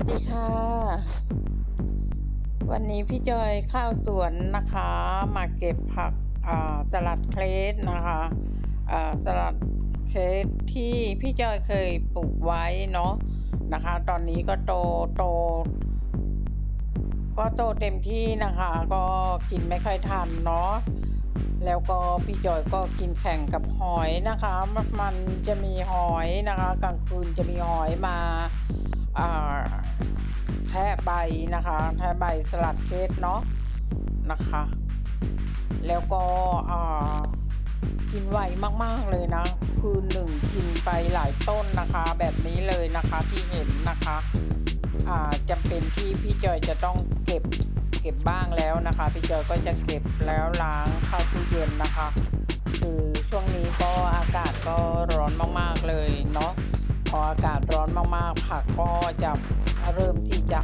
สดีค่ะ วันนี้พี่จอยเข้าวสวนนะคะ มาเก็บผักสลัดเคลสนะคะสลัดเคลสที่พี่จอยเคยปลูกไว้เนาะนะคะ ตอนนี้ก็โตโต ก็โตเต็มที่นะคะ ก็กินไม่ค่อยทันเนาะแล้วก็พี่จอยก็กินแข่งกับหอยนะคะ มันจะมีหอยนะคะ กลางคืนจะมีหอยมา แทะใบนะคะ แทะใบสลัดเคสเนาะนะคะ แล้วก็กินไวมากๆเลยนะ คืนหนึ่งกินไปหลายต้นนะคะ แบบนี้เลยนะคะที่เห็นนะคะจำเป็นที่พี่จอยจะต้องเก็บเก็บบ้างแล้วนะคะ พี่จอยก็จะเก็บแล้วล้างเข้าตู้เย็นนะคะ คือช่วงนี้ก็อากาศก็ร้อนมากๆเลยเนาะ พออากาศร้อนมากๆ ผักก็จะเริ่มที่จะ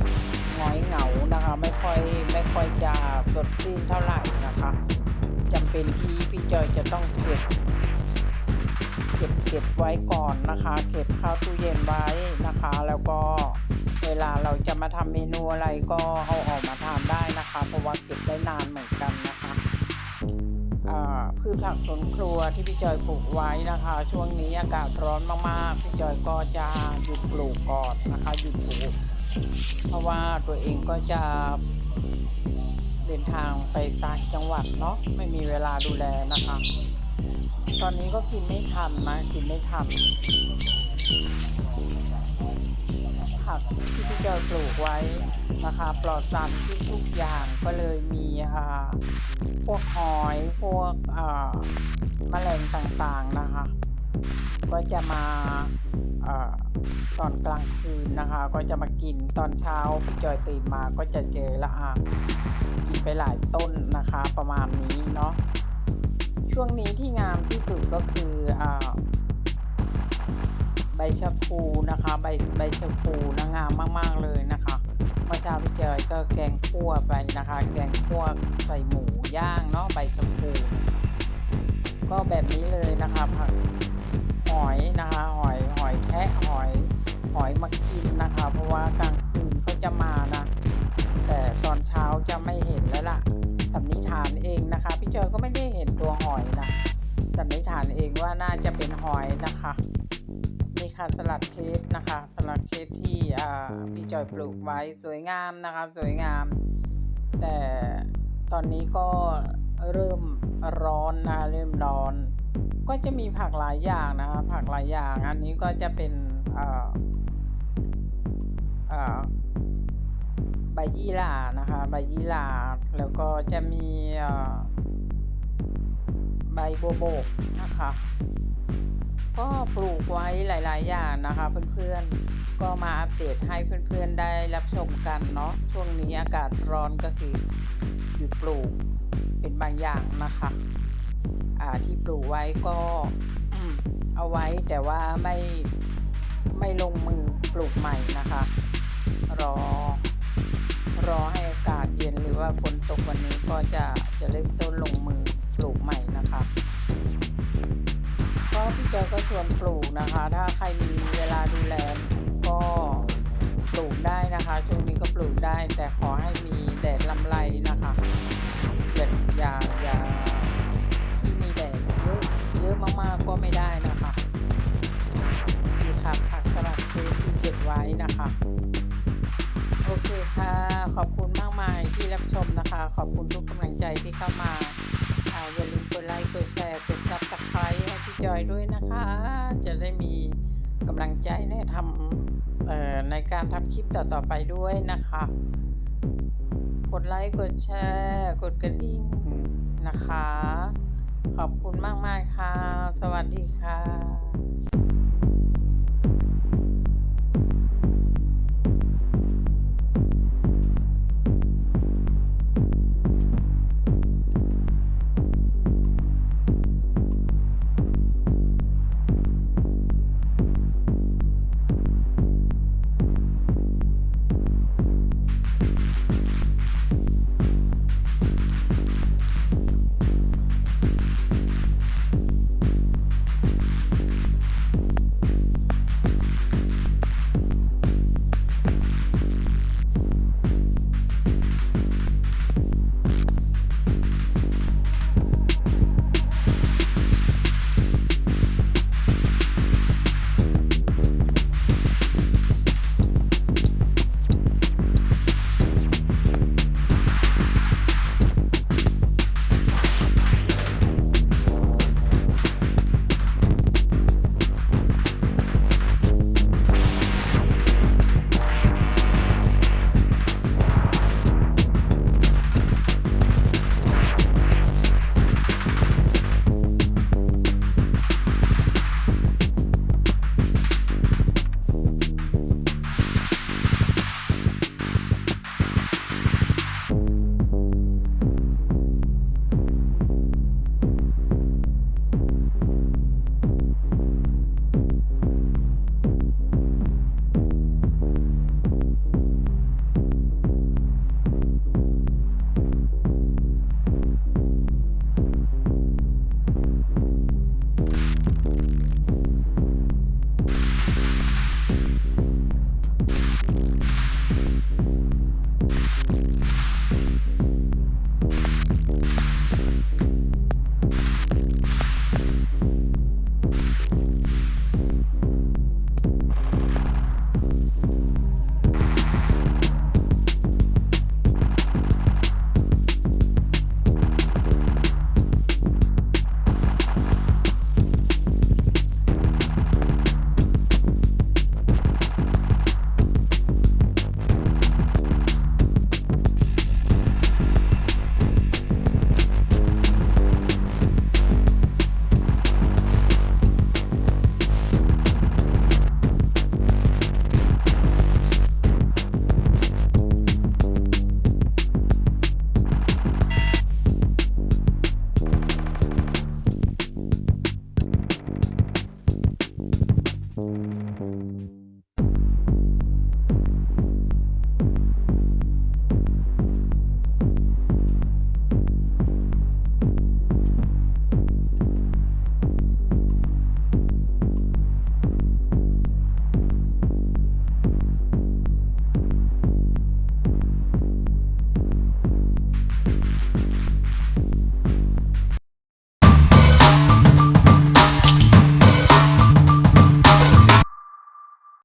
หงอยเหงานะคะ ไม่ค่อยไม่ค่อยจะสดชื่นเท่าไหร่นะคะจำเป็นที่พี่จอยจะต้องเก็บเก็บเก็บไว้ก่อนนะคะ เก็บข้าวตู้เย็นไว้นะคะ แล้วก็เวลาเราจะมาทำเมนูอะไรก็เอาออกมาทานได้นะคะ เพราะว่าเก็บได้นานเหมือน พืชผักสวนครัวที่พี่จอยปลูกไว้นะคะ ช่วงนี้อากาศร้อนมากๆ พี่จอยก็จะหยุดปลูกก่อนนะคะหยุดปลูก เพราะว่าตัวเองก็จะเดินทางไปต่างจังหวัดเนาะไม่มีเวลาดูแลนะคะ ตอนนี้ก็กินไม่ทันนะกินไม่ทัน ที่พี่จอยปลูกไว้นะคะปลอดสารพิษทุกอย่างก็เลยมีอ่าพวกหอยพวกอ่าแมลงต่างๆนะคะ ก็จะมาอตอนกลางคืนนะคะ ก็จะมากินตอนเช้าพี่จอยตื่นมาก็จะเจอละอะกินไปหลายต้นนะคะประมาณนี้เนาะช่วงนี้ที่งามที่สุดก็คืออา ใบชะพูนะคะ ใบใบชะพูนะงามมาก ๆ เลยนะคะเมื่อเช้าพี่เจอยก็แกงคั่วไปนะคะ แกงคั่วใส่หมูย่างเนาะใบชะพูก็แบบนี้เลยนะคะผักหอยนะคะ หอยหอยแทะหอยหอยมากินนะคะ เพราะว่ากลางคืนเขาจะมานะ แต่ตอนเช้าจะไม่เห็นแล้วล่ะสันนิษฐานเองนะคะ พี่เจอยก็ไม่ได้เห็นตัวหอยนะสันนิษฐานเองว่าน่าจะเป็นหอยนะคะ ค่ะสลัดเคสนะคะสลัดเคสที่พี่จอยปลูกไว้สวยงามนะคะสวยงาม แต่ตอนนี้ก็เริ่มร้อนนะเริ่มร้อน ก็จะมีผักหลายอย่างนะคะผักหลายอย่าง อันนี้ก็จะเป็นใบยี่หร่านะคะใบยี่หร่าแล้วก็จะมีใบโบวบกนะคะ ก็ปลูกไว้หลาย ๆ อย่างนะคะเพื่อนๆ ก็มาอัปเดตให้เพื่อนๆได้รับชมกันเนาะช่วงนี้อากาศร้อนก็คือหยุดปลูกเป็นบางอย่างนะคะอ่าที่ปลูกไว้ก็เอาไว้แต่ว่าไม่ไม่ลงมือปลูกใหม่นะคะ รอ รอให้อากาศเย็นหรือว่าฝนตกวันนี้ก็จะจะเริ่มต้นลงมือปลูกใหม่นะคะ อยก็ชวนปลูกนะคะ ถ้าใครมีเวลาดูแลก็ปลูกได้นะคะช่วงนี้ก็ปลูกได้ แต่ขอให้มีแดดลำไรนะคะแดดอย่าอย่าที่มีแดดเยอะเยอะมากๆก็ไม่ได้นะคะนี่ค่ะผักสลัดเทที่เก็บไว้นะคะโอเคค่ะ ขอบคุณมากมายที่รับชมนะคะ ขอบคุณทุกกำลังใจที่เข้ามาอ่าอย่าลืมกดไลค์กดแชร์กด จอยด้วยนะคะ จะได้มีกำลังใจในทำเอ่อในการทำคลิปต่อๆไปด้วยนะคะ กดไลค์กดแชร์กดกระดิ่งนะคะ ขอบคุณมาก ๆ ค่ะ สวัสดีค่ะ